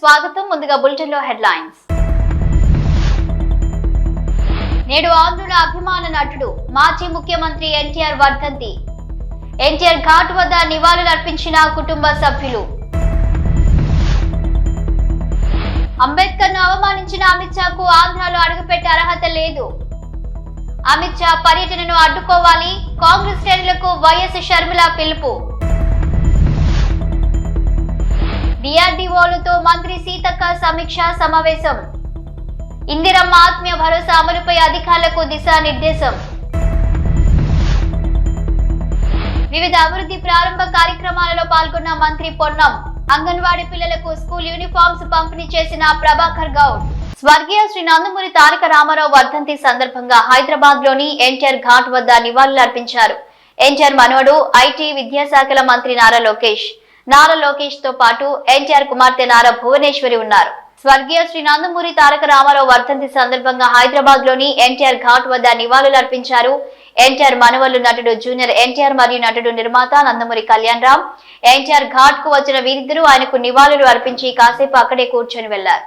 స్వాగతం ముందుగా బులెటిన్లో హెడ్లైన్స్. నేడు ఆంధ్రుల అభిమాన నటుడు మాజీ ముఖ్యమంత్రి ఎన్టీఆర్ వర్ధంతి. ఎన్టీఆర్ ఘాట్ వద్ద నివాళులు అర్పించిన కుటుంబ సభ్యులు. అంబేద్కర్ను అవమానించిన అమిత్ షాకు ఆంధ్రాలో అడుగుపెట్టే అర్హత లేదు. అమిత్ షా పర్యటనను అడ్డుకోవాలి కాంగ్రెస్ శ్రేణులకు వైఎస్ షర్మిల పిలుపు. డిఆర్డీఓలతో మంత్రి సీతక్క సమీక్ష సమావేశం. ఇందిరమ్మ ఆత్మీయ భరోసా అమలుపై అధికారులకు దిశానిర్దేశం. వివిధ అభివృద్ధి ప్రారంభ కార్యక్రమాలలో పాల్గొన్న మంత్రి పొన్నం అంగన్వాడీ పిల్లలకు స్కూల్ యూనిఫామ్స్ పంపిణీ చేసిన ప్రభాకర్ గౌడ్. స్వర్గీయ శ్రీ నందమూరి తారక రామారావు వర్ధంతి సందర్భంగా హైదరాబాద్లోని ఎన్టీఆర్ ఘాట్ వద్ద నివాళులు అర్పించారు ఎన్టీఆర్ మనవడు ఐటీ విద్యాశాఖల మంత్రి నారా లోకేష్. నారా లోకేష్తో పాటు ఎన్టీఆర్ కుమార్తె నారా భువనేశ్వరి ఉన్నారు. స్వర్గీయ శ్రీ నందమూరి తారక రామారావు వర్ధంతి సందర్భంగా హైదరాబాద్లోని ఎన్టీఆర్ ఘాట్ వద్ద నివాళులు అర్పించారు. ఎన్టీఆర్ మనవళ్ళు నటుడు జూనియర్ ఎన్టీఆర్ మరియు నటుడు నిర్మాత నందమూరి కళ్యాణ్ రామ్. ఎన్టీఆర్ ఘాట్కు వచ్చిన వీరిద్దరూ ఆయనకు నివాళులు అర్పించి కాసేపు అక్కడే కూర్చొని వెళ్ళారు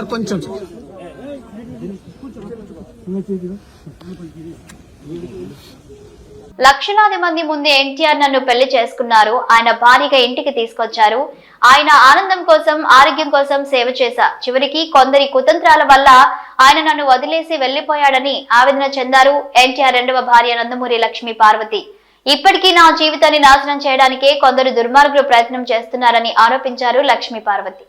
సార్ కొంచెం. లక్షలాది మంది ముందు ఎన్టీఆర్ నన్ను పెళ్ళి చేసుకున్నారు. ఆయన భారీగా ఇంటికి తీసుకొచ్చారు. ఆయన ఆనందం కోసం ఆరోగ్యం కోసం సేవ చేశా. చివరికి కొందరి కుతంత్రాల వల్ల ఆయన నన్ను వదిలేసి వెళ్ళిపోయాడని ఆవేదన చెందారు ఎన్టీఆర్ రెండవ భార్య నందమూరి లక్ష్మీ పార్వతి. ఇప్పటికీ నా జీవితాన్ని నాశనం చేయడానికే కొందరు దుర్మార్గులు ప్రయత్నం చేస్తున్నారని ఆరోపించారు లక్ష్మీ పార్వతి.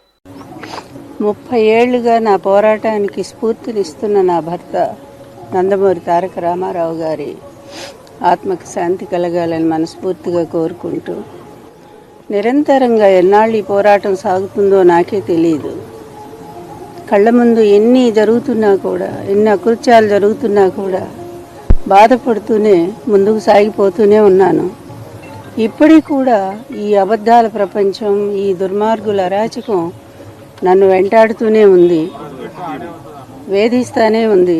ముప్పై ఏళ్ళుగా నా పోరాటానికి స్ఫూర్తినిస్తున్న నా భర్త నందమూరి తారక రామారావు గారి ఆత్మకు శాంతి కలగాలని మనస్ఫూర్తిగా కోరుకుంటూ నిరంతరంగా ఎన్నాళ్ళు ఈ పోరాటం సాగుతుందో నాకే తెలియదు కళ్ళ ముందు ఎన్ని జరుగుతున్నా కూడా ఎన్ని అకృత్యాలు జరుగుతున్నా కూడా బాధపడుతూనే ముందుకు సాగిపోతూనే ఉన్నాను. ఇప్పటికి కూడా ఈ అబద్ధాల ప్రపంచం ఈ దుర్మార్గుల అరాచకం నన్ను వెంటాడుతూనే ఉంది. వేధిస్తానే ఉంది.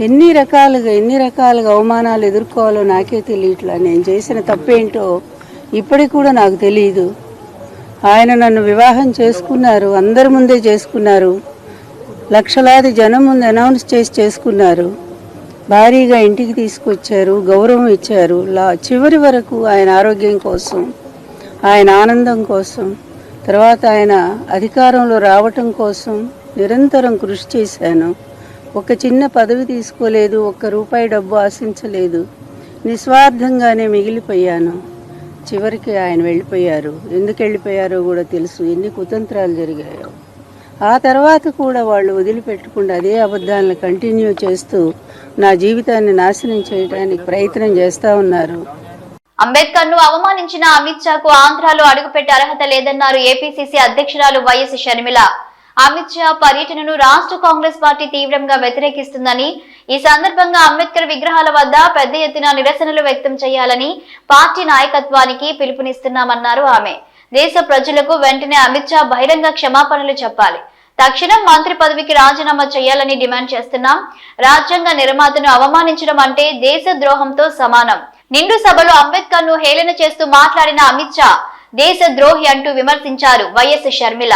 ఎన్ని రకాలుగా ఎన్ని రకాలుగా అవమానాలు ఎదుర్కోవాలో నాకే తెలియట్లా. నేను చేసిన తప్పేంటో ఇప్పటికి కూడా నాకు తెలియదు ఆయన నన్ను వివాహం చేసుకున్నారు అందరి ముందే చేసుకున్నారు. లక్షలాది జనం ముందు అనౌన్స్ చేసి చేసుకున్నారు. భారీగా ఇంటికి తీసుకొచ్చారు గౌరవం ఇచ్చారు. లా చివరి వరకు ఆయన ఆరోగ్యం కోసం ఆయన ఆనందం కోసం తర్వాత ఆయన అధికారంలో రావటం కోసం నిరంతరం కృషి చేశాను. ఒక చిన్న పదవి తీసుకోలేదు ఒక్క రూపాయి డబ్బు ఆశించలేదు. నిస్వార్థంగానే మిగిలిపోయాను. చివరికి ఆయన వెళ్ళిపోయారు. ఎందుకు వెళ్ళిపోయారో కూడా తెలుసు. ఎన్ని కుతంత్రాలు జరిగాయో. ఆ తర్వాత కూడా వాళ్ళు వదిలిపెట్టకుండా అదే అబద్ధాలను కంటిన్యూ చేస్తూ నా జీవితాన్ని నాశనం చేయడానికి ప్రయత్నం చేస్తూ ఉన్నారు. అంబేద్కర్ను అవమానించిన అమిత్ షాకు ఆంధ్రాలో అడుగుపెట్టే అర్హత లేదన్నారు ఏపీసీసీ అధ్యక్షురాలు వైఎస్ షర్మిల. అమిత్ షా పర్యటనను రాష్ట్ర కాంగ్రెస్ పార్టీ తీవ్రంగా వ్యతిరేకిస్తుందని ఈ సందర్భంగా అంబేద్కర్ విగ్రహాల వద్ద పెద్ద ఎత్తున నిరసనలు వ్యక్తం చేయాలని పార్టీ నాయకత్వానికి పిలుపునిస్తున్నామన్నారు ఆమె. దేశ ప్రజలకు వెంటనే అమిత్ షా బహిరంగ క్షమాపణలు చెప్పాలి. తక్షణం మంత్రి పదవికి రాజీనామా చేయాలని డిమాండ్ చేస్తున్నాం. రాజ్యాంగ నిర్మాతను అవమానించడం అంటే దేశ ద్రోహంతో సమానం. నిండు సభలో అంబేద్కర్ను హేళన చేస్తూ మాట్లాడిన అమిత్ షా దేశ ద్రోహి అంటూ విమర్శించారు వైఎస్ షర్మిల.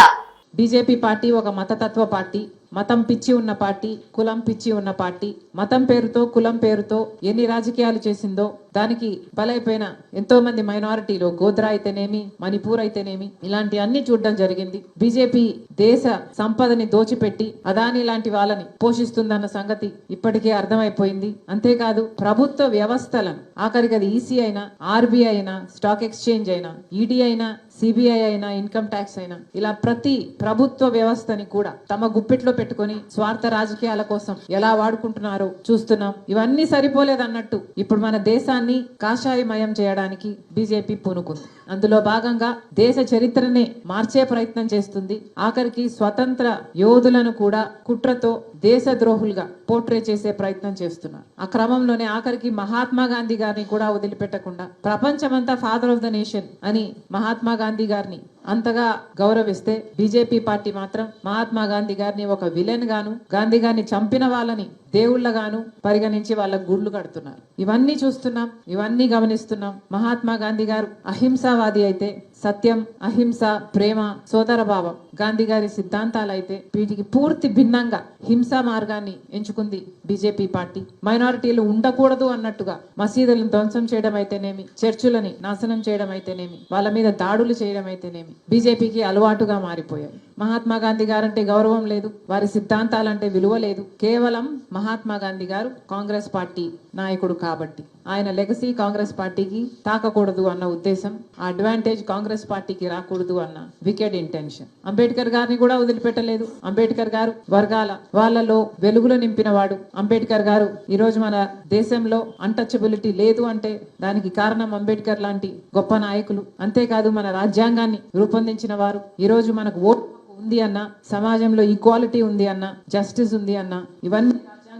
బీజేపీ పార్టీ ఒక మతతత్వ పార్టీ. మతం పిచ్చి ఉన్న పార్టీ కులం పిచ్చి ఉన్న పార్టీ మతం పేరుతో కులం పేరుతో ఎన్ని రాజకీయాలు చేసిందో దానికి బలైపోయిన ఎంతో మంది మైనారిటీలు గోద్రా అయితేనేమి మణిపూర్ అయితేనేమి ఇలాంటి అన్ని చూడడం జరిగింది. బీజేపీ దేశ సంపదని దోచిపెట్టి అదాని లాంటి వాళ్ళని పోషిస్తుందన్న సంగతి ఇప్పటికే అర్థమైపోయింది. అంతేకాదు ప్రభుత్వ వ్యవస్థలను ఆఖరికి అది ఈసీ అయినా ఆర్బీఐ అయినా స్టాక్ ఎక్స్చేంజ్ అయినా ఈడీ అయినా సిబిఐ అయినా ఇన్కమ్ ట్యాక్స్ అయినా ఇలా ప్రతి ప్రభుత్వ వ్యవస్థని కూడా తమ గుప్పిట్లో పెట్టుకొని స్వార్థ రాజకీయాల కోసం ఎలా వాడుకుంటున్నారో చూస్తున్నాం. ఇవన్నీ సరిపోలేదన్నట్టు ఇప్పుడు మన దేశాన్ని కాషాయమయం చేయడానికి బీజేపీ పూనుకుంది. అందులో భాగంగా దేశ చరిత్రనే మార్చే ప్రయత్నం చేస్తుంది. ఆఖరికి స్వతంత్ర యోధులను కూడా కుట్రతో దేశ ద్రోహులుగా పోర్ట్రే చేసే ప్రయత్నం చేస్తున్నారు. ఆ క్రమంలోనే ఆఖరికి మహాత్మా గాంధీ గారిని కూడా వదిలిపెట్టకుండా ప్రపంచమంతా ఫాదర్ ఆఫ్ ద నేషన్ అని మహాత్మా గాంధీ గారిని అంతగా గౌరవిస్తే బీజేపీ పార్టీ మాత్రం మహాత్మా గాంధీ గారిని ఒక విలన్ గాను గాంధీ గారిని చంపిన వాళ్ళని దేవుళ్ళగాను పరిగణించి వాళ్ళ గుళ్ళు కడుతున్నారు. ఇవన్నీ చూస్తున్నాం ఇవన్నీ గమనిస్తున్నాం. మహాత్మా గాంధీ గారు అహింసావాది అయితే సత్యం అహింస ప్రేమ సోదర భావం గాంధీ గారి సిద్ధాంతాలు అయితే వీటికి పూర్తి భిన్నంగా హింసా మార్గాన్ని ఎంచుకుంది బీజేపీ పార్టీ. మైనారిటీలు ఉండకూడదు అన్నట్టుగా మసీదులను ధ్వంసం చేయడం అయితేనేమి చర్చులని నాశనం చేయడం అయితేనేమి వాళ్ళ మీద దాడులు చేయడం అయితేనేమి బీజేపీకి అలవాటుగా మారిపోయాయి. మహాత్మా గాంధీ గారంటే గౌరవం లేదు వారి సిద్ధాంతాలంటే విలువ లేదు. కేవలం మహాత్మా గాంధీ గారు కాంగ్రెస్ పార్టీ నాయకుడు కాబట్టి. ఆయన లెగసీ కాంగ్రెస్ పార్టీకి తాకకూడదు అన్న ఉద్దేశం ఆ అడ్వాంటేజ్ కాంగ్రెస్ పార్టీకి రాకూడదు అన్న వికెడ్ ఇంటెన్షన్. అంబేద్కర్ గారిని కూడా వదిలిపెట్టలేదు. అంబేద్కర్ గారు వర్గాల వాళ్ళలో వెలుగులు నింపిన వాడు అంబేద్కర్ గారు ఈ రోజు మన దేశంలో అన్టచబిలిటీ లేదు అంటే దానికి కారణం అంబేద్కర్ లాంటి గొప్ప నాయకులు. అంతేకాదు మన రాజ్యాంగాన్ని రూపొందించిన వారు. ఈ రోజు మనకు ఓటు ఉంది అన్న సమాజంలో ఈక్వాలిటీ ఉంది అన్న జస్టిస్ ఉంది అన్న ఇవన్నీ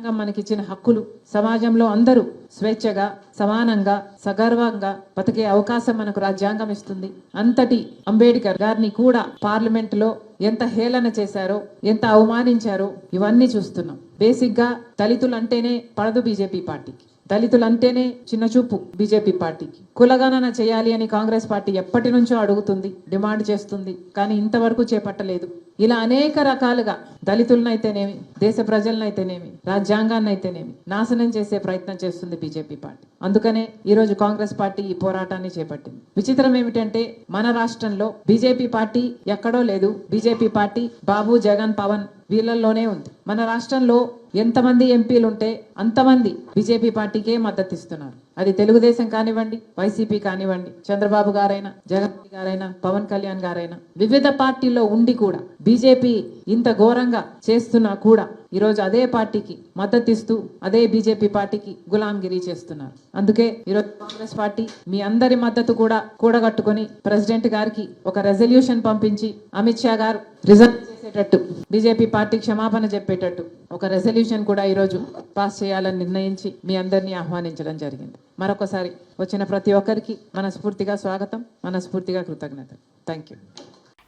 రాజ్యాంగం మనకిచ్చిన హక్కులు సమాజంలో అందరూ స్వేచ్ఛగా సమానంగా సగర్వంగా బతికే అవకాశం మనకు రాజ్యాంగం ఇస్తుంది. అంతటి అంబేడ్కర్ గారిని కూడా పార్లమెంట్లో ఎంత హేళన చేశారో ఎంత అవమానించారో ఇవన్నీ చూస్తున్నాం. బేసిక్గా దళితులు అంటేనే పడదు బీజేపీ పార్టీకి. దళితులు అంటేనే చిన్న చూపు బీజేపీ పార్టీకి. కులగణన చేయాలి అని కాంగ్రెస్ పార్టీ ఎప్పటి నుంచో అడుగుతుంది డిమాండ్ చేస్తుంది కానీ ఇంతవరకు చేపట్టలేదు. ఇలా అనేక రకాలుగా దళితులనైతేనేమి దేశ ప్రజలనైతేనేమి రాజ్యాంగాన్ని అయితేనేమి నాశనం చేసే ప్రయత్నం చేస్తుంది బీజేపీ పార్టీ. అందుకనే ఈరోజు కాంగ్రెస్ పార్టీ ఈ పోరాటాన్ని చేపట్టింది. విచిత్రం ఏమిటంటే మన రాష్ట్రంలో బీజేపీ పార్టీ ఎక్కడో లేదు. బీజేపీ పార్టీ బాబు జగన్ పవన్ వీళ్ళల్లోనే ఉంది. మన రాష్ట్రంలో ఎంతమంది ఎంపీలు ఉంటే అంతమంది బీజేపీ పార్టీకే మద్దతు ఇస్తున్నారు అది తెలుగుదేశం కానివ్వండి వైసీపీ కానివ్వండి చంద్రబాబు గారైనా జగన్ గారైనా పవన్ కళ్యాణ్ గారైనా వివిధ పార్టీల్లో ఉండి కూడా బీజేపీ ఇంత ఘోరంగా చేస్తున్నా కూడా ఈరోజు అదే పార్టీకి మద్దతు ఇస్తూ అదే బీజేపీ పార్టీకి గులాంగిరి చేస్తున్నారు. అందుకే ఈరోజు కాంగ్రెస్ పార్టీ మీ అందరి మద్దతు కూడా కూడగట్టుకొని ప్రెసిడెంట్ గారికి ఒక రెజల్యూషన్ పంపించి అమిత్ షా గారు రిజర్వ్ చేసేటట్టు బీజేపీ పార్టీ క్షమాపణ చెప్పేటట్టు. ఒక రెజల్యూషన్ కూడా ఈరోజు పాస్ చేయాలని నిర్ణయించి మీ అందరినీ ఆహ్వానించడం జరిగింది. మరొకసారి వచ్చిన ప్రతి ఒక్కరికి మనస్ఫూర్తిగా స్వాగతం మనస్ఫూర్తిగా కృతజ్ఞతలు థ్యాంక్ యూ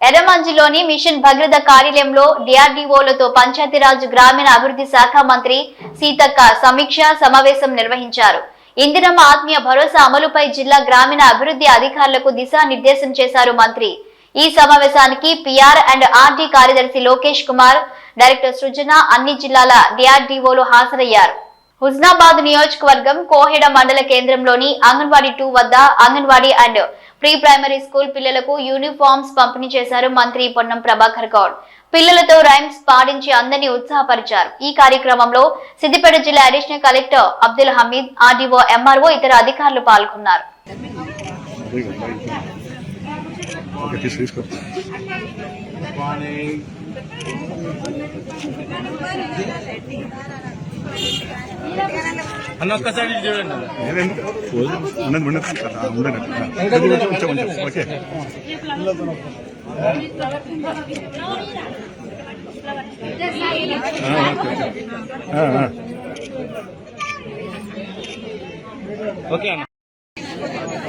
ఎర్రమంజిలోని మిషన్ భగీరథ కార్యాలయంలో డిఆర్డీఓలతో పంచాయతీరాజ్ గ్రామీణ అభివృద్ధి శాఖ మంత్రి సీతక్క సమీక్ష సమావేశం నిర్వహించారు. ఇందిరమ్మ ఆత్మీయ భరోసా అమలుపై జిల్లా గ్రామీణ అభివృద్ధి అధికారులకు దిశానిర్దేశం చేశారు మంత్రి ఈ సమావేశానికి పిఆర్ అండ్ ఆర్డీ కార్యదర్శి లోకేష్ కుమార్ డైరెక్టర్ సృజన అన్ని జిల్లాల డిఆర్డీఓలు హాజరయ్యారు. హుస్నాబాద్ నియోజకవర్గం కోహెడ మండల కేంద్రంలోని అంగన్వాడీ టూ వద్ద anganwadi and pre primary school పిల్లలకు యూనిఫామ్స్ పంపిణీ చేశారు మంత్రి పొన్నం ప్రభాకర్ గౌడ్. పిల్లలతో రైమ్స్ పాడించి అందరినీ ఉత్సాహపరిచారు. ఈ కార్యక్రమంలో సిద్దిపేట జిల్లా additional collector Abdul Hameed RDO MRO ఇతర అధికారులు పాల్గొన్నారు. ఓకే తీసు తీసుకో అన్న ఒక్కసారి ఇటు చూడండి ఏదండి ఉన్నది ఉండదు కదా ఉండదు కొంచెం కొంచెం ఓకే ఆ, ఓకే ఓకే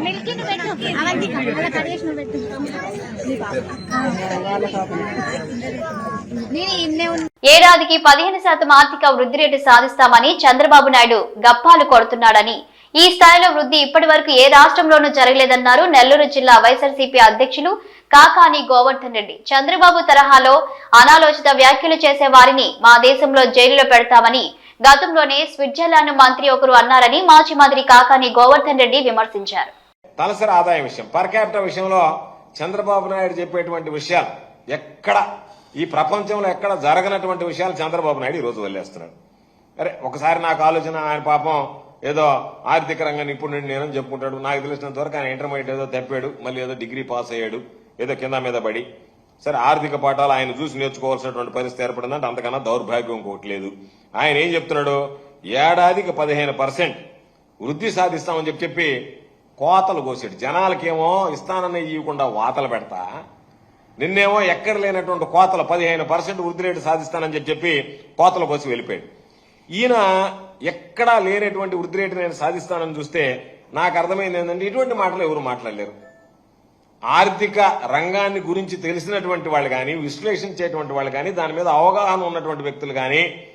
ఏడాదికి పదిహేను శాతం ఆర్థిక వృద్ధి రేటు సాధిస్తామని చంద్రబాబు నాయుడు గప్పాలు కొడుతున్నాడని. ఈ స్థాయిలో వృద్ధి ఇప్పటి వరకు ఏ రాష్ట్రంలోనూ జరగలేదన్నారు నెల్లూరు జిల్లా వైఎస్ఆర్సీపీ అధ్యక్షులు కాకాని గోవర్ధన్ రెడ్డి. చంద్రబాబు తరహాలో అనాలోచిత వ్యాఖ్యలు చేసే వారిని మా దేశంలో జైలులో పెడతామని గతంలోనే స్విట్జర్లాండ్ మంత్రి ఒకరు అన్నారని మాజీ మంత్రి కాకాని గోవర్ధన్ రెడ్డి విమర్శించారు. తలసరి ఆదాయం విషయం. పర్ క్యాపిటల్ విషయంలో చంద్రబాబు నాయుడు చెప్పేటువంటి విషయాలు ఎక్కడ ఈ ప్రపంచంలో ఎక్కడ జరగనటువంటి విషయాలు చంద్రబాబు నాయుడు ఈ రోజు వదిలేస్తున్నాడు. అరే ఒకసారి నాకు ఆలోచన ఆయన పాపం ఏదో ఆర్థిక రంగ నిపుణుడు నేనని చెప్పుకుంటాడు. నాకు తెలిసినంత వరకు ఆయన ఇంటర్మీడియట్ ఏదో తెప్పాడు మళ్ళీ ఏదో డిగ్రీ పాస్ అయ్యాడు ఏదో కింద మీద పడి. సరే ఆర్థిక పాఠాలు ఆయన చూసి నేర్చుకోవాల్సినటువంటి పరిస్థితి ఏర్పడిందంటే అంతకన్నా దౌర్భాగ్యం ఇంకోటి లేదు. ఆయన ఏం చెప్తున్నాడు? ఏడాదికి పదిహేను పర్సెంట్ వృద్ధి సాధిస్తామని చెప్పి చెప్పి కోతలు కోసాడు. జనాలకేమో ఇస్తానన్న ఇవ్వకుండా వాతలు పెడతా. నిన్నేమో ఎక్కడ లేనటువంటి కోతలు పదిహేను పర్సెంట్ వృద్ధి రేటు సాధిస్తానని చెప్పి చెప్పి కోతలు కోసి వెళ్ళిపోయాడు. ఈయన ఎక్కడా లేనటువంటి వృద్ధి రేటు నేను సాధిస్తానని చూస్తే నాకు అర్థమైంది ఏంటంటే ఇటువంటి మాటలు ఎవరు మాట్లాడలేరు. ఆర్థిక రంగాన్ని గురించి తెలిసినటువంటి వాళ్ళు కానీ విశ్లేషించేటువంటి వాళ్ళు కానీ దాని మీద అవగాహన ఉన్నటువంటి వ్యక్తులు కానీ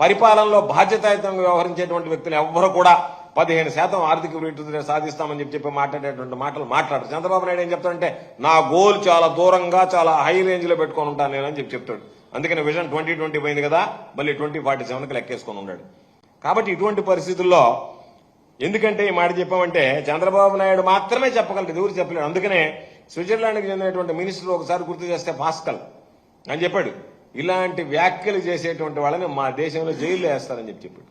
పరిపాలనలో బాధ్యతాయుతంగా వ్యవహరించేటువంటి వ్యక్తులు ఎవ్వరు కూడా పదిహేను శాతం ఆర్థిక అభివృద్ధి సాధిస్తామని చెప్పి చెప్పి మాట్లాడేటువంటి మాటలు మాట్లాడు. చంద్రబాబు నాయుడు ఏం చెప్తాడంటే నా గోల్ చాలా దూరంగా చాలా హై రేంజ్లో పెట్టుకొని ఉంటాను నేను అని చెప్పి చెప్తాడు. అందుకని విజన్ ట్వంటీ ట్వంటీ పోయింది కదా మళ్ళీ ట్వంటీ ఫార్టీ సెవెన్కి లెక్కేసుకొని ఉన్నాడు. కాబట్టి ఇటువంటి పరిస్థితుల్లో ఎందుకంటే ఈ మాట చెప్పామంటే చంద్రబాబు నాయుడు మాత్రమే చెప్పగలరు ఎవరు చెప్పలేడు అందుకనే స్విట్జర్లాండ్కి చెందినటువంటి మినిస్టర్ ఒకసారి గుర్తు చేస్తే పాస్కల్ అని చెప్పాడు. ఇలాంటి వ్యాఖ్యలు చేసేటువంటి వాళ్ళని మా దేశంలో జైల్లో వేస్తారని చెప్పి చెప్పాడు.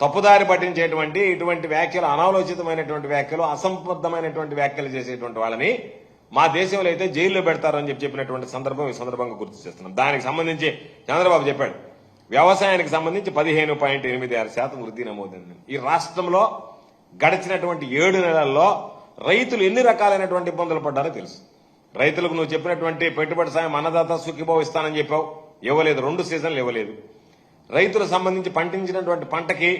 తప్పుదారి పట్టించేటువంటి ఇటువంటి వ్యాఖ్యలు అనాలోచితమైనటువంటి వ్యాఖ్యలు అసంబద్ధమైనటువంటి వ్యాఖ్యలు చేసేటువంటి వాళ్ళని మా దేశంలో అయితే జైల్లో పెడతారని చెప్పి చెప్పినటువంటి సందర్భం ఈ సందర్భంగా గుర్తు చేస్తున్నాం. దానికి సంబంధించి చంద్రబాబు చెప్పాడు వ్యవసాయానికి సంబంధించి పదిహేను పాయింట్ ఎనిమిది ఆరు శాతం వృద్ధి నమోదైంది. ఈ రాష్ట్రంలో గడిచినటువంటి ఏడు నెలల్లో రైతులు ఎన్ని రకాలైనటువంటి ఇబ్బందులు పడ్డారో తెలుసు. రైతులకు నువ్వు చెప్పినటువంటి పెట్టుబడి సాయం అన్నదాత సుఖీభావిస్తానని చెప్పావు. ఇవ్వలేదు రెండు సీజన్లు ఇవ్వలేదు. రైతులకు సంబంధించి పండించినటువంటి పంటకి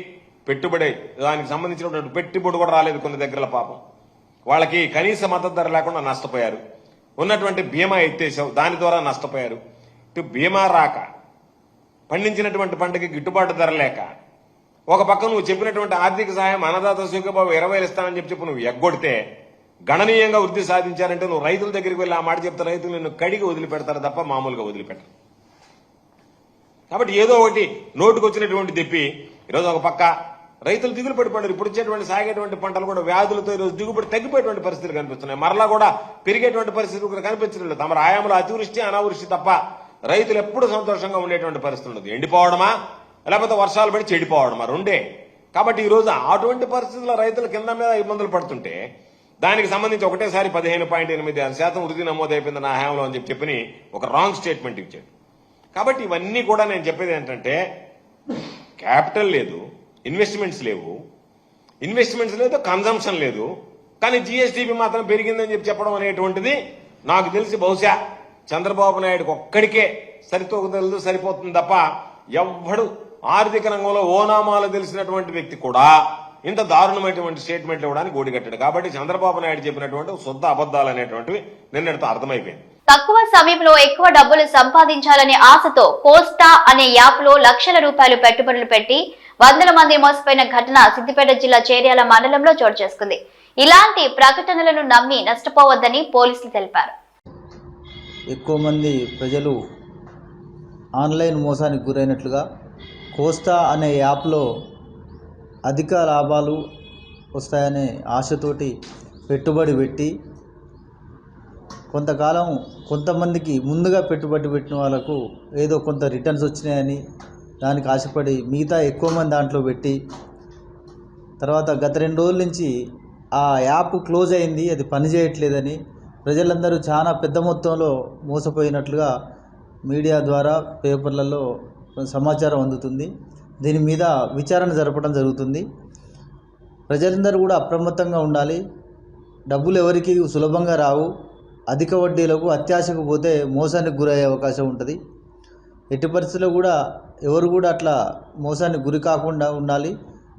పెట్టుబడి దానికి సంబంధించినటువంటి పెట్టుబడి కూడా రాలేదు కొన్ని దగ్గర పాపం. వాళ్ళకి కనీస మద్దతు ధర లేకుండా నష్టపోయారు. ఉన్నటువంటి బీమా ఎత్తేసావు దాని ద్వారా నష్టపోయారు. ఇటు బీమా రాక పండించినటువంటి పంటకి గిట్టుబాటు ధర లేక ఒక పక్క నువ్వు చెప్పినటువంటి ఆర్థిక సహాయం అన్నదాత సుఖబాబు ఇరవై ఇస్తానని చెప్పి చెప్పి నువ్వు ఎగ్గొడితే గణనీయంగా వృద్ధి సాధించారంటే నువ్వు రైతుల దగ్గరికి వెళ్ళి ఆ మాట చెప్తే రైతులు నిన్ను కడిగి వదిలిపెడతారు తప్ప మామూలుగా వదిలిపెట్టరు. కాబట్టి ఏదో ఒకటి నోటుకు వచ్చినటువంటి తెప్పి ఈరోజు ఒక పక్క రైతులు దిగులు పడిపోయారు ఇప్పుడు వచ్చేటువంటి సాగేటువంటి పంటలు కూడా వ్యాధులతో ఈరోజు దిగుబడి తగ్గిపోయేటువంటి పరిస్థితులు కనిపిస్తున్నాయి. మరలా కూడా పెరిగేటువంటి పరిస్థితులు కూడా కనిపించడం లేదు. తమ ఆయంలో అతివృష్టి అనావృష్టి తప్ప రైతులు ఎప్పుడు సంతోషంగా ఉండేటువంటి పరిస్థితి ఉండదు. ఎండిపోవడమా? లేకపోతే వర్షాలు పడి చెడిపోవడమా? రెండే. కాబట్టి ఈ రోజు అటువంటి పరిస్థితుల్లో రైతులు కింద మీద ఇబ్బందులు పడుతుంటే దానికి సంబంధించి ఒకటేసారి పదిహేను పాయింట్ ఎనిమిది ఆరు శాతం వృద్ధి నమోదైపోయింది నా హయాంలో అని చెప్పి చెప్పని ఒక రాంగ్ స్టేట్మెంట్ ఇచ్చాడు. కాబట్టి ఇవన్నీ కూడా నేను చెప్పేది ఏంటంటే క్యాపిటల్ లేదు ఇన్వెస్ట్మెంట్స్ లేవు. ఇన్వెస్ట్మెంట్స్ లేదు కన్జంప్షన్ లేదు. కానీ జిఎస్టీపీ మాత్రం పెరిగిందని చెప్పి చెప్పడం అనేటువంటిది నాకు తెలిసి బహుశా చంద్రబాబు నాయుడుకి ఒక్కడికే సరితూగదలదు సరిపోతుంది తప్ప ఎవ్వడు ఆర్థిక రంగంలో ఓనామాలు తెలిసినటువంటి వ్యక్తి కూడా ఇంత దారుణమైనటువంటి స్టేట్మెంట్లు ఇవ్వడానికి ఓడిగట్టాడు కాబట్టి చంద్రబాబు నాయుడు చెప్పినటువంటి శుద్ధ అబద్ధాలు అనేటువంటివి నిన్నటితో అర్థమైపోయింది. తక్కువ సమయంలో ఎక్కువ డబ్బులు సంపాదించాలనే ఆశతో కోస్టా అనే యాప్లో లక్షల రూపాయలు పెట్టుబడులు పెట్టి వందల మంది మోసపోయిన ఘటన సిద్దిపేట జిల్లా చేర్యాల మండలంలో చోటు చేసుకుంది. ఇలాంటి ప్రకటనలను నమ్మి నష్టపోవద్దని పోలీసులు తెలిపారు. ఎక్కువ మంది ప్రజలు ఆన్లైన్ మోసానికి గురైనట్లుగా కోస్టా అనే యాప్లో అధిక లాభాలు వస్తాయనే ఆశతోటి పెట్టుబడి పెట్టి కొంతకాలం కొంతమందికి ముందుగా పెట్టుబడి పెట్టిన వాళ్ళకు ఏదో కొంత రిటర్న్స్ వచ్చినాయని దానికి ఆశపడి మిగతా ఎక్కువ మంది దాంట్లో పెట్టి తర్వాత గత రెండు రోజుల నుంచి ఆ యాప్ క్లోజ్ అయింది అది పనిచేయట్లేదని ప్రజలందరూ చాలా పెద్ద మొత్తంలో మోసపోయినట్లుగా మీడియా ద్వారా పేపర్లలో సమాచారం అందుతుంది. దీని మీద విచారణ జరపడం జరుగుతుంది. ప్రజలందరూ కూడా అప్రమత్తంగా ఉండాలి. డబ్బులు ఎవరికి సులభంగా రావు. అధిక వడ్డీలకు అత్యాశకు పోతే మోసానికి గురయ్యే అవకాశం ఉంటుంది. ఎట్టి పరిస్థితుల్లో కూడా ఎవరు కూడా అట్లా మోసానికి గురి కాకుండా ఉండాలి.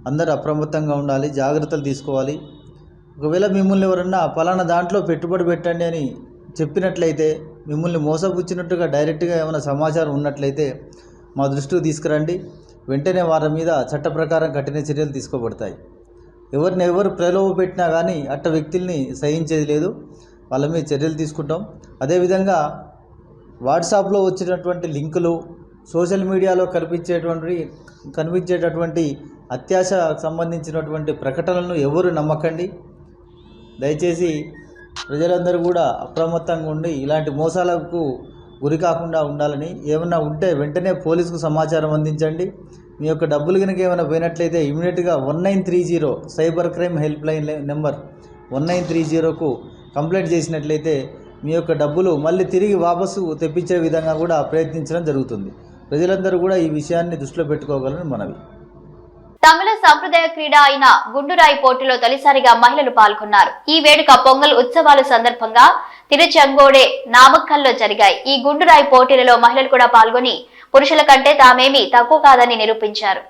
అందరూ అప్రమత్తంగా ఉండాలి జాగ్రత్తలు తీసుకోవాలి. ఒకవేళ మిమ్మల్ని ఎవరన్నా పలానా దాంట్లో పెట్టుబడి పెట్టండి అని చెప్పినట్లయితే మిమ్మల్ని మోసపుచ్చినట్టుగా డైరెక్ట్గా ఏమైనా సమాచారం ఉన్నట్లయితే మా దృష్టికి తీసుకురండి. వెంటనే వారి మీద చట్ట ప్రకారం కఠిన చర్యలు తీసుకోబడతాయి. ఎవరిని ఎవరు ప్రలోభ పెట్టినా కానీ అట్ట వ్యక్తుల్ని సహించేది లేదు. వాళ్ళ మీద చర్యలు తీసుకుంటాం. అదేవిధంగా వాట్సాప్లో వచ్చినటువంటి లింకులు సోషల్ మీడియాలో కనిపించేటువంటి కనిపించేటటువంటి అత్యాశ సంబంధించినటువంటి ప్రకటనలను ఎవరు నమ్మకండి? దయచేసి ప్రజలందరూ కూడా అప్రమత్తంగా ఉండి ఇలాంటి మోసాలకు గురి కాకుండా ఉండాలని. ఏమైనా ఉంటే వెంటనే పోలీసుకు సమాచారం అందించండి. మీ యొక్క డబ్బులు కనుక ఏమైనా పోయినట్లయితే ఇమీడియట్గా one nine three zero cyber crime help line number one nine three జీరోకు complaint చేసినట్లయితే మీ యొక్క డబ్బులు మళ్ళీ తిరిగి వాపసు తెప్పించే విధంగా కూడా ప్రయత్నించడం జరుగుతుంది. ప్రజలందరూ కూడా ఈ విషయాన్ని దృష్టిలో పెట్టుకోగలని మనవి. తమిళ సాంప్రదాయ క్రీడ అయిన గుండురాయి పోటీలో తొలిసారిగా మహిళలు పాల్గొన్నారు. ఈ వేడుక పొంగల్ ఉత్సవాల సందర్భంగా తిరుచంగోడే నామక్కల్లో జరిగాయి. ఈ గుండురాయి పోటీలలో మహిళలు కూడా పాల్గొని పురుషుల కంటే తామేమీ తక్కువ కాదని నిరూపించారు.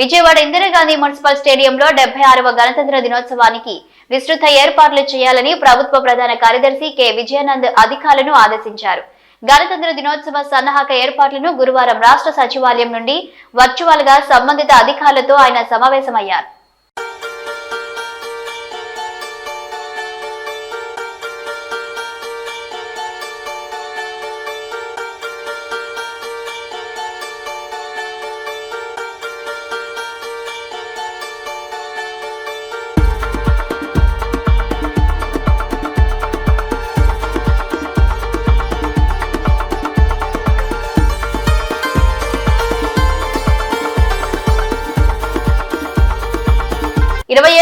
విజయవాడ ఇందిరాగాంధీ మున్సిపల్ స్టేడియంలో డెబ్బై ఆరవ గణతంత్ర దినోత్సవానికి విస్తృత ఏర్పాట్లు చేయాలని ప్రభుత్వ ప్రధాన కార్యదర్శి కె. విజయానంద్ అధికారులను ఆదేశించారు. గణతంత్ర దినోత్సవ సన్నాహక ఏర్పాట్లను గురువారం రాష్ట్ర సచివాలయం నుండి వర్చువల్గా సంబంధిత అధికారులతో ఆయన సమావేశమయ్యారు.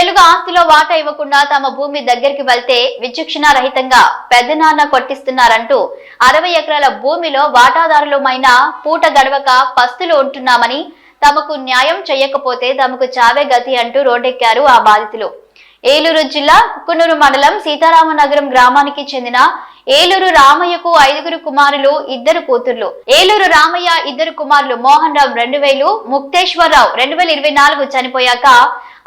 తెలుగు ఆస్తిలో వాటా ఇవ్వకుండా తమ భూమి దగ్గరికి వెళ్తే విచక్షణ రహితంగా పెద్దనాన్న కొట్టిస్తున్నారంటూ అరవై ఎకరాల భూమిలో వాటాదారులమైన పూట గడవక పస్తులు ఉంటున్నామని తమకు న్యాయం చేయకపోతే తమకు చావే గతి అంటూ రోడ్డెక్కారు ఆ బాధితులు. ఏలూరు జిల్లా కుక్కునూరు మండలం సీతారామనగరం గ్రామానికి చెందిన ఏలూరు రామయ్యకు ఐదుగురు కుమారులు ఇద్దరు కూతుర్లు. ఏలూరు రామయ్య ఇద్దరు కుమారులు మోహన్ రావు రెండు వేలు ముక్తేశ్వరరావు రెండు వేల ఇరవై నాలుగు చనిపోయాక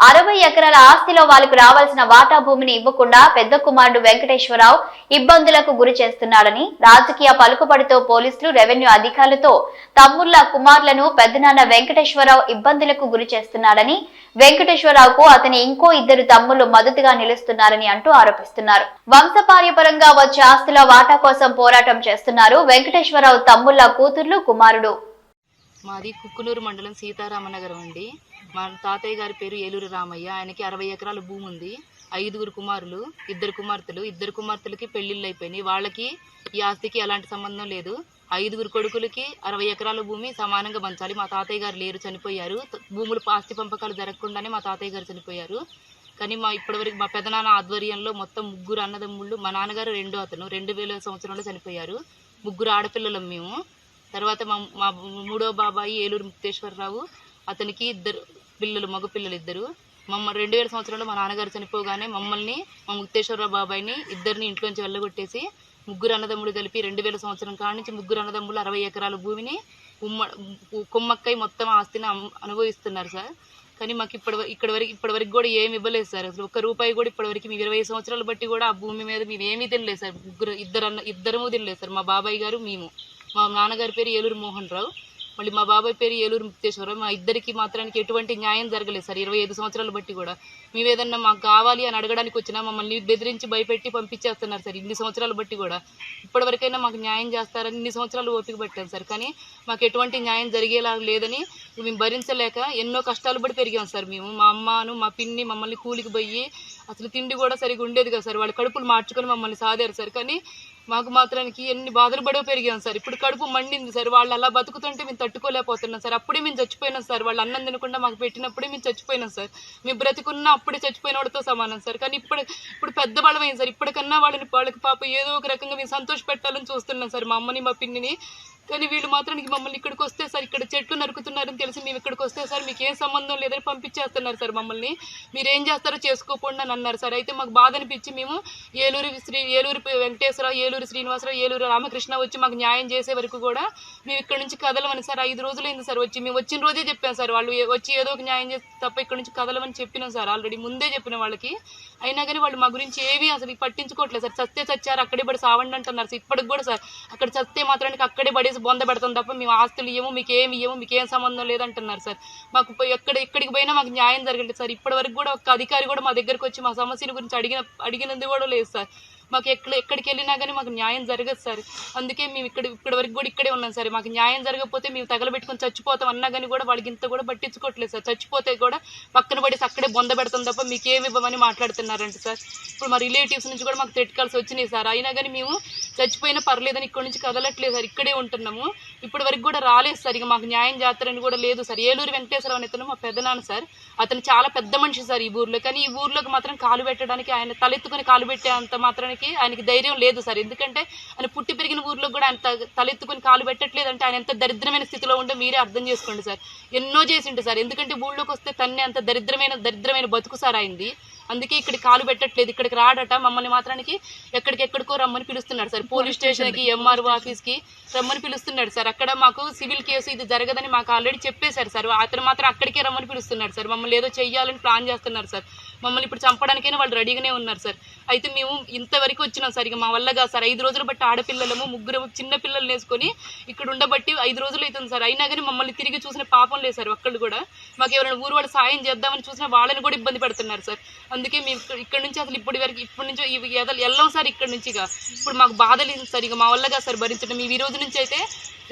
అరవై ఎకరాల ఆస్తిలో వాళ్ళకు రావాల్సిన వాటా భూమిని ఇవ్వకుండా పెద్ద కుమారుడు వెంకటేశ్వరరావు ఇబ్బందులకు గురి చేస్తున్నాడని రాజకీయ పలుకుబడితో పోలీసులు రెవెన్యూ అధికారులతో తమ్ముళ్ళ కుమారులను పెద్దనాన్న వెంకటేశ్వరరావు ఇబ్బందులకు గురి చేస్తున్నాడని వెంకటేశ్వరరావుకు అతని ఇంకో ఇద్దరు తమ్ముళ్ళు మద్దతుగా నిలుస్తున్నారని అంటూ ఆరోపిస్తున్నారు. వంశపార్యపరంగా వచ్చే ఆస్తుల వాటా కోసం పోరాటం చేస్తున్నారు వెంకటేశ్వరరావు తమ్ముళ్ళ కూతుర్లు కుమారుడు. మాది కుక్కునూరు మండలం సీతారామనగరం అండి. మా తాతయ్య గారి పేరు ఏలూరు రామయ్య. ఆయనకి అరవై ఎకరాల భూమి ఉంది. ఐదుగురు కుమారులు ఇద్దరు కుమార్తెలు. ఇద్దరు కుమార్తెలకి పెళ్ళిళ్ళు అయిపోయినాయి. వాళ్ళకి ఈ ఆస్తికి ఎలాంటి సంబంధం లేదు. ఐదుగురు కొడుకులకి అరవై ఎకరాల భూమి సమానంగా పంచాలి. మా తాతయ్య గారు లేరు చనిపోయారు. భూములు ఆస్తి పంపకాలు జరగకుండానే మా తాతయ్య గారు చనిపోయారు. కానీ మా ఇప్పటివరకు మా పెదనాన్న ఆధ్వర్యంలో మొత్తం ముగ్గురు అన్నదమ్ముళ్ళు మా నాన్నగారు రెండో అతను రెండు వేల సంవత్సరంలో చనిపోయారు. ముగ్గురు ఆడపిల్లలం మేము. తర్వాత మా మా మూడో బాబాయి ఏలూరు ముక్తేశ్వరరావు అతనికి ఇద్దరు పిల్లలు మగ పిల్లలు ఇద్దరు. మమ్మ రెండు వేల సంవత్సరంలో మా నాన్నగారు చనిపోగానే మమ్మల్ని మా ముక్తేశ్వరరావు బాబాయిని ఇద్దరిని ఇంట్లోంచి వెళ్ళగొట్టేసి ముగ్గురు అన్నదమ్ములు కలిపి రెండు వేల సంవత్సరం కాడి నుంచి ముగ్గురు అన్నదమ్ములు అరవై ఎకరాల భూమిని ఉమ్మ కుమ్మక్కై మొత్తం ఆస్తిని అనుభవిస్తున్నారు సార్. కానీ మాకు ఇప్పటి ఇక్కడి వరకు ఇప్పటి వరకు కూడా ఏమి ఇవ్వలేదు సార్. అసలు ఒక్క రూపాయి కూడా ఇప్పటి వరకు మేము ఇరవై సంవత్సరాలు బట్టి కూడా ఆ భూమి మీద మేము ఏమీ తెలియలేదు సార్. ముగ్గురు ఇద్దరు అన్న ఇద్దరము తినలేదు సార్. మా బాబాయ్ గారు మేము. మా నాన్నగారి పేరు ఏలూరు మోహన్ రావు. మళ్ళీ మా బాబాయ్ పేరు ఏలూరు ముక్తేశ్వర మా ఇద్దరికి మాత్రానికి ఎటువంటి న్యాయం జరగలేదు సార్. ఇరవై ఐదు సంవత్సరాలు బట్టి కూడా. మేమేదన్నా మాకు కావాలి అని అడగడానికి వచ్చినా మమ్మల్ని బెదిరించి భయపెట్టి పంపించేస్తున్నారు సార్. ఇన్ని సంవత్సరాలు బట్టి కూడా. ఇప్పటివరకైనా మాకు న్యాయం చేస్తారని ఇన్ని సంవత్సరాలు ఓపిక పట్టాం సార్. కానీ మాకు ఎటువంటి న్యాయం జరిగేలా లేదని మేము భరించలేక ఎన్నో కష్టాలు పడి పెరిగాం సార్ మేము. మా అమ్మను మా పిన్ని మమ్మల్ని కూలికి పోయి అసలు తిండి కూడా సరిగా ఉండేది కదా సార్. వాళ్ళ కడుపులు మార్చుకొని మమ్మల్ని సాదారు సార్. కానీ మాకు మాత్రానికి ఎన్ని బాధలు పడవ పెరిగాం సార్. ఇప్పుడు కడుపు మండింది సార్. వాళ్ళు అలా బతుకుతుంటే మేము తట్టుకోలేకపోతున్నాం సార్. అప్పుడే మేము చచ్చిపోయినాం సార్. వాళ్ళు అన్నం తినకుండా మాకు పెట్టినప్పుడే మేము చచ్చిపోయినాం సార్. మేము బ్రతికున్నా అప్పుడే చచ్చిపోయిన వాడితో సమానం సార్. కానీ ఇప్పుడు ఇప్పుడు పెద్ద బలమైంది సార్. ఇప్పటికన్నా వాళ్ళని వాళ్ళకి పాప ఏదో ఒక రకంగా మేము సంతోష పెట్టాలని చూస్తున్నాం సార్. మా అమ్మని మా పిన్నిని కానీ వీళ్ళు మాత్రానికి మమ్మల్ని ఇక్కడికి వస్తే సార్ ఇక్కడ చెట్లు నరుకుతున్నారని తెలిసి మేము ఇక్కడికి వస్తే సార్ మీకు ఏం సంబంధం లేదని పంపించేస్తున్నారు సార్ మమ్మల్ని. మీరు ఏం చేస్తారో చేసుకోకుండా అని అన్నారు సార్. అయితే మాకు బాధ అనిపించి మేము ఏలూరు శ్రీ ఏలూరు వెంకటేశ్వర ఏలూరు శ్రీనివాసరావు ఏలూరు రామకృష్ణ వచ్చి మాకు న్యాయం చేసే వరకు కూడా మేము ఇక్కడ నుంచి కదలమని సార్ ఐదు రోజులైంది సార్ వచ్చి. మేము వచ్చిన రోజే చెప్పాం సార్ వాళ్ళు వచ్చి ఏదో ఒక న్యాయం చేస్తే తప్ప ఇక్కడ నుంచి కదలమని చెప్పినాం సార్. ఆల్రెడీ ముందే చెప్పిన వాళ్ళకి. అయినా కానీ వాళ్ళు మా గురించి ఏమీ అసలు పట్టించుకోవట్లేదు సార్. చస్తే చచ్చారు అక్కడే పడి సావండి అంటున్నారు సార్. ఇప్పటికి కూడా సార్ అక్కడ చస్తే మాత్రానికి అక్కడే పడేసి బొంద పెడతాం తప్ప మేము ఆస్తులు ఇవ్వము మీకు ఏమి ఇవ్వము మీకు ఏం సంబంధం లేదంటున్నారు సార్. మాకు ఎక్కడ ఎక్కడికి పోయినా మాకు న్యాయం జరగలేదు సార్. ఇప్పటి వరకు కూడా ఒక అధికారి కూడా మా దగ్గరకు వచ్చి మా సమస్యల గురించి అడిగిన అడిగినది కూడా లేదు సార్. మాకు ఎక్కడ ఎక్కడికి వెళ్ళినా కానీ మాకు న్యాయం జరగదు సార్. అందుకే మేము ఇక్కడ ఇక్కడి వరకు కూడా ఇక్కడే ఉన్నాం సార్. మాకు న్యాయం జరగకపోతే మేము తగలబెట్టుకొని చచ్చిపోతాం అన్నా కానీ కూడా వాళ్ళకి ఇంత కూడా పట్టించుకోవట్లేదు సార్. చచ్చిపోతే కూడా పక్కన పడేసి అక్కడే బొంద పెడతాం తప్ప మీకు ఏమి ఇవ్వమని మాట్లాడుతున్నారంట సార్. ఇప్పుడు మా రిలేటివ్స్ నుంచి కూడా మాకు తిట్టుకాల్సి వచ్చినాయి సార్. అయినా కానీ మేము చచ్చిపోయినా పర్లేదని ఇక్కడ నుంచి కదలట్లేదు సార్. ఇక్కడే ఉంటున్నాము. ఇప్పటి వరకు కూడా రాలేదు సార్. ఇక మాకు న్యాయం చేస్తారని కూడా లేదు సార్. ఏలూరు వెంకటేశ్వరరావు అని ఇతను మా పెద్దనాన్న సార్. అతను చాలా పెద్ద మనిషి సార్ ఈ ఊర్లో. కానీ ఈ ఊర్లోకి మాత్రం కాలు పెట్టడానికి ఆయన తలెత్తుకొని కాలు పెట్టే అంత మాత్రానికి ఆయనకి ధైర్యం లేదు సార్. ఎందుకంటే ఆయన పుట్టి పెరిగిన ఊర్లో కూడా ఆయన తలెత్తుకుని తలెత్తుకొని కాలు పెట్టట్లేదు అంటే ఆయన ఎంత దరిద్రమైన స్థితిలో ఉంటే మీరే అర్థం చేసుకోండి సార్. ఎన్నో చేసిండు సార్. ఎందుకంటే ఊళ్ళోకి వస్తే తన్నే అంత దరిద్రమైన దరిద్రమైన బతుకు సార్ అయింది అందుకే ఇక్కడ కాలు పెట్టట్లేదు. ఇక్కడికి రాడట మమ్మల్ని మాత్రానికి ఎక్కడికెక్కడికో రమ్మని పిలుస్తున్నాడు సార్. పోలీస్ స్టేషన్కి ఎంఆర్ఓ ఆఫీస్కి రమ్మని పిలుస్తున్నాడు సార్. అక్కడ మాకు సివిల్ కేసు ఇది జరగదని మాకు ఆల్రెడీ చెప్పేశారు సార్. అతను మాత్రం అక్కడికే రమ్మని పిలుస్తున్నాడు సార్. మమ్మల్ని ఏదో చెయ్యాలని ప్లాన్ చేస్తున్నారు సార్. మమ్మల్ని ఇప్పుడు చంపడానికైనా వాళ్ళు రెడీగానే ఉన్నారు సార్. అయితే మేము ఇంతవరకు వచ్చినాం సార్. ఇక మా వల్ల కాదు సార్. ఐదు రోజులు బట్టి ఆడపిల్లలము ముగ్గురు చిన్న పిల్లలు వేసుకొని ఇక్కడ ఉండబట్టి ఐదు రోజులు అవుతుంది సార్. అయినా కానీ మమ్మల్ని తిరిగి చూసిన పాపం లేదు సార్ ఒక్కళ్ళు కూడా. మాకు ఎవరైనా ఊరు వాళ్ళు సాయం చేద్దామని చూసినా వాళ్ళని కూడా ఇబ్బంది పెడుతున్నారు సార్. అందుకే మేము ఇక్కడ- నుంచి అసలు ఇప్పటి వరకు ఇప్పటి నుంచి ఇవి ఎదలు వెళ్ళాం సార్ ఇక్కడ నుంచి ఇక. ఇప్పుడు మాకు బాధ లేదు సార్ ఇక మా వల్ల కాదు సార్ భరించడం ఈ రోజు నుంచి అయితే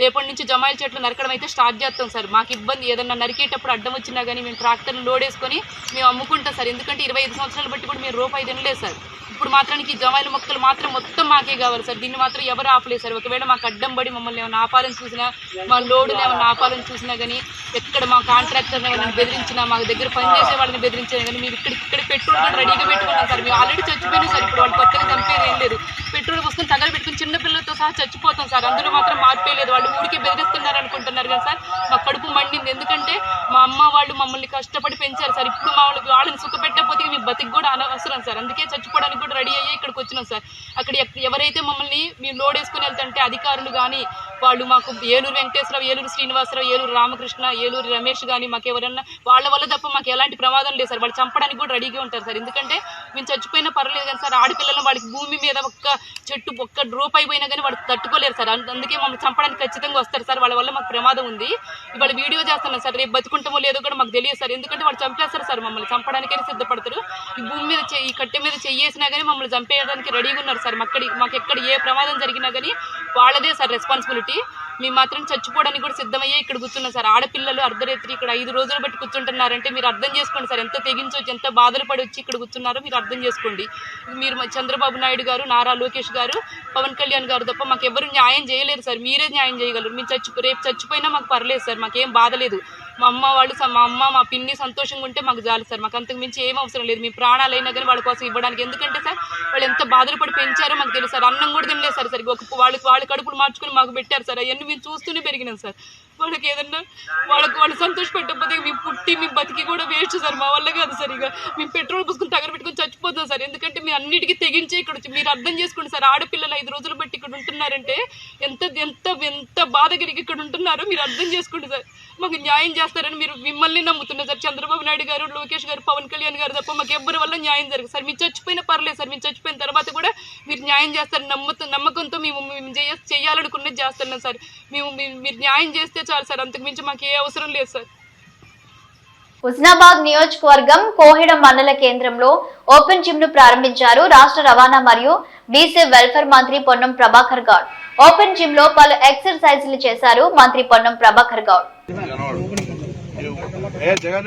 రేపటి నుంచి జమాయిల చెట్లు నరకడం అయితే స్టార్ట్ చేస్తాం సార్. మాకు ఇబ్బంది. ఏదన్నా నరికేటప్పుడు అడ్డం వచ్చినా కానీ మేము ట్రాక్టర్లు లోడ్ వేసుకొని మేము అమ్ముకుంటాం సార్. ఎందుకంటే ఇరవై ఐదు సంవత్సరాలు బట్టి కూడా మేము రూపాయి తినలేదు సార్. ఇప్పుడు మాత్రానికి జమాయిల మొక్కలు మాత్రం మొత్తం మాకే కావాలి సార్. దీన్ని మాత్రం ఎవరు ఆపలేదు సార్. ఒకవేళ మాకు అడ్డం పడి మమ్మల్ని ఏమైనా ఆపాలని చూసినా మా లోడుని ఏమైనా ఆపాలని చూసినా కానీ ఎక్కడ మా కాంట్రాక్టర్ని ఎవరైనా బెదిరించినా మా దగ్గర పనిచేసే వాళ్ళని బెదిరించినా కానీ మీరు ఇక్కడ ఇక్కడ పెట్రోల్ కూడా రెడీగా పెట్టుకున్నాం సార్. మేము ఆల్రెడీ చచ్చిపోయినా సార్. ఇప్పుడు వాళ్ళు కొత్తగా చంపేది ఏం లేదు. పెట్రోల్ కోసం తగలబెట్టుకుని చిన్నపిల్లలతో చిన్న పిల్లలతో సహా చచ్చిపోతాం సార్. అందులో మాత్రం మార్పేయలేదు వాళ్ళు ఊరికే బెదిరిస్తున్నారు అనుకుంటున్నారు కదా సార్? మా కడుపు మండింది. ఎందుకంటే మా అమ్మ వాళ్ళు మమ్మల్ని కష్టపడి పెంచారు సార్. ఇప్పుడు మా వాళ్ళకి వాళ్ళని సుఖ పెట్టకపోతే మీ బతికి కూడా అనవసరం సార్. అందుకే చచ్చిపోవడానికి కూడా రెడీ అయ్యి ఇక్కడికి వచ్చినాం సార్. అక్కడ ఎవరైతే మమ్మల్ని మేము లోడ్ వేసుకుని వెళ్తుంటే అధికారులు కానీ వాళ్ళు మాకు ఏలూరు వెంకటేశ్వరరావు ఏలూరు శ్రీనివాసరావు ఏలూరు రామకృష్ణ ఏలూరు రమేష్ కానీ మాకు ఎవరన్నా వాళ్ళ వల్ల తప్ప మాకు ఎలాంటి ప్రమాదం లేదు సార్. వాళ్ళు చంపడానికి కూడా రెడీగా ఉంటారు సార్. ఎందుకంటే మేము చచ్చిపోయినా పర్లేదు కానీ సార్ ఆడపిల్లలు వాళ్ళకి భూమి మీద ఒక్క చెట్టు ఒక్క డ్రోప్ అయిపోయినా కానీ వాళ్ళు తట్టుకోలేరు సార్. అందు- అందుకే మమ్మల్ని చంపడానికి ఖచ్చితంగా వస్తారు సార్. వాళ్ళ వల్ల మాకు ప్రమాదం ఉంది. ఇవాళ వీడియో చేస్తున్నాం సార్. రేపు బతుకుంటామో లేదో కూడా మాకు తెలియదు సార్. ఎందుకంటే వాళ్ళు చంపేస్తారు సార్ మమ్మల్ని. చంపడానికైనా సిద్ధపడతారు. ఈ భూమి మీద ఈ కట్టె మీద చెయ్యేసినా కానీ మమ్మల్ని చంపేయడానికి రెడీగా ఉన్నారు సార్. మాకు మాకు ఎక్కడ ఏ ప్రమాదం జరిగినా కానీ వాళ్ళదే సార్ రెస్పాన్సిబిలిటీ మేము మాత్రం చచ్చిపోవడానికి కూడా సిద్ధమయ్యే ఇక్కడ కూర్చున్నాం సార్. ఆడపిల్లలు అర్ధరాత్రి ఇక్కడ ఐదు రోజులు బట్టి కూర్చుంటున్నారంటే మీరు అర్థం చేసుకోండి సార్. ఎంత తెగించవచ్చు ఎంత బాధలు పడి వచ్చి ఇక్కడ కూర్చున్నారో మీరు అర్థం చేసుకోండి. మీరు చంద్రబాబు నాయుడు గారు నారా లోకేష్ గారు పవన్ కళ్యాణ్ గారు తప్ప మాకు ఎవరు న్యాయం చేయలేరు సార్. మీరే న్యాయం చేయగలరు. మేము చచ్చి రేపు చచ్చిపోయినా మాకు పర్లేదు సార్. మాకేం బాధ లేదు. మా అమ్మ వాళ్ళు మా అమ్మ మా పిన్ని సంతోషంగా ఉంటే మాకు చాలు సార్. మాకు అంతకు మించి ఏం అవసరం లేదు. మీ ప్రాణాలైనా కానీ వాళ్ళ కోసం ఇవ్వడానికి. ఎందుకంటే సార్ వాళ్ళు ఎంత బాధలు పడి పెంచారో మాకు తెలుసు సార్. అన్నం కూడా తినలేదు సార్ సరిగ్గా. ఒక వాళ్ళకి వాళ్ళ కడుపులు మార్చుకుని మాకు పెట్టారు సార్. అవన్నీ మేము చూస్తూనే పెరిగినాం సార్. వాళ్ళకి ఏదన్నా వాళ్ళకి వాళ్ళు సంతోషపెట్టకపోతే మేము పుట్టి మేము బతికి కూడా వేస్ట్ సార్. మా వల్ల కాదు సార్ ఇక. మేము పెట్రోల్ పుసుకుని తగర పెట్టుకుని చచ్చిపోతాం సార్. ఎందుకంటే మీ అన్నిటికీ తెగించి ఇక్కడ వచ్చి మీరు అర్థం చేసుకోండి సార్. ఆడపిల్లలు ఐదు రోజులు బట్టి ఇక్కడ ఉంటున్నారంటే ఎంత ఎంత ఎంత బాధ కలిగి ఇక్కడ ఉంటున్నారో మీరు అర్థం చేసుకోండి సార్. మాకు న్యాయం చేస్తారని మీరు మిమ్మల్ని నమ్ముతున్నారు సార్. చంద్రబాబు నాయుడు గారు లోకేష్ గారు పవన్ కళ్యాణ్ గారు తప్ప మాకు ఎవ్వరి వల్ల న్యాయం జరగదు సార్. మీరు చచ్చిపోయినా పర్లేదు సార్. మీరు చచ్చిపోయిన తర్వాత కూడా మీరు న్యాయం చేస్తారు నమ్మకం నమ్మకంతో మేము మేము చేయాలనుకున్నది చేస్తున్నాం సార్. మేము మీరు న్యాయం చేస్తే చాలు సార్ అంతకు మించి మాకు ఏ అవసరం లేదు సార్. హుస్నాబాద్ నియోజకవర్గం కోహిడ మండల కేంద్రంలో ఓపెన్ జిమ్ను ప్రారంభించారు రాష్ట్ర రవాణా మరియు బీసీ వెల్ఫేర్ మంత్రి పొన్నం ప్రభాకర్ గౌడ్. ఓపెన్ జిమ్లో పలు ఎక్సర్సైజులు చేశారు మంత్రి పొన్నం ప్రభాకర్ గౌడ్. జగన్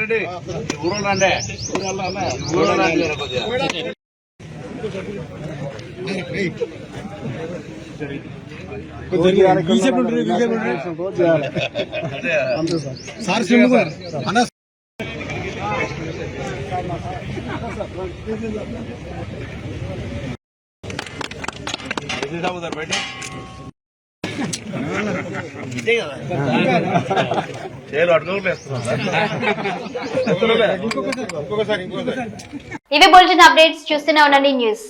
ఇవి బులెటిన్ అప్డేట్స్ చూస్తూనే ఉండండి న్యూస్.